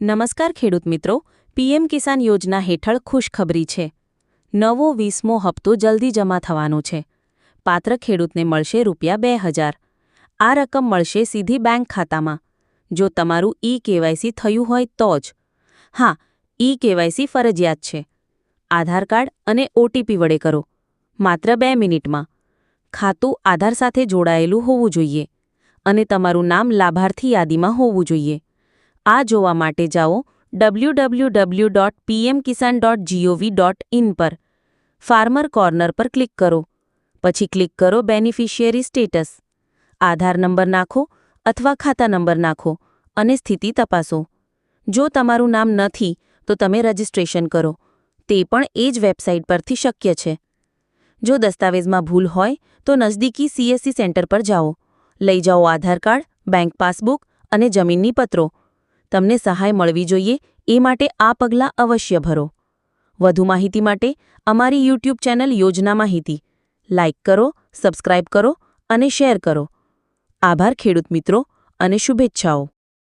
નમસ્કાર ખેડૂત મિત્રો. પીએમ કિસાન યોજના હેઠળ ખુશખબરી છે. નવો વીસમો હપ્તો જલ્દી જમા થવાનો છે. પાત્ર ખેડૂતને મળશે રૂપિયા બે હજાર. આ રકમ મળશે સીધી બેંક ખાતામાં. જો તમારું ઈ કેવાયસી થયું હોય તો જ. હા ઈ કેવાયસી ફરજિયાત છે. આધાર કાર્ડ અને ઓટીપી વડે કરો. માત્ર બે મિનિટમાં. ખાતું આધાર સાથે જોડાયેલું હોવું જોઈએ. અને તમારું નામ લાભાર્થી યાદીમાં હોવું જોઈએ. આ જોવા માટે જાઓ W dot PM Kisan dot G O V dot in પર. ફાર્મર કોર્નર પર ક્લિક કરો. પછી ક્લિક કરો બેનિફિશિયરી સ્ટેટસ. આધાર નંબર નાખો અથવા ખાતા નંબર નાખો અને સ્થિતિ તપાસો. જો તમારું નામ નથી, તો તમે રજિસ્ટ્રેશન કરો. તે પણ એ જ વેબસાઇટ પરથી શક્ય છે. જો દસ્તાવેજમાં ભૂલ હોય, તો નજદીકી સીએસસી સેન્ટર પર જાઓ. લઈ જાઓ આધાર કાર્ડ, બેંક પાસબુક અને જમીનની પત્રો. તમને સહાય મળવી જોઈએ, એ માટે આ પગલાં અવશ્ય ભરો. વધુ માહિતી માટે અમારી યુટ્યુબ ચેનલ યોજના માહિતી. લાઇક કરો, સબસ્ક્રાઇબ કરો અને શેર કરો. આભાર ખેડૂત મિત્રો અને શુભેચ્છાઓ.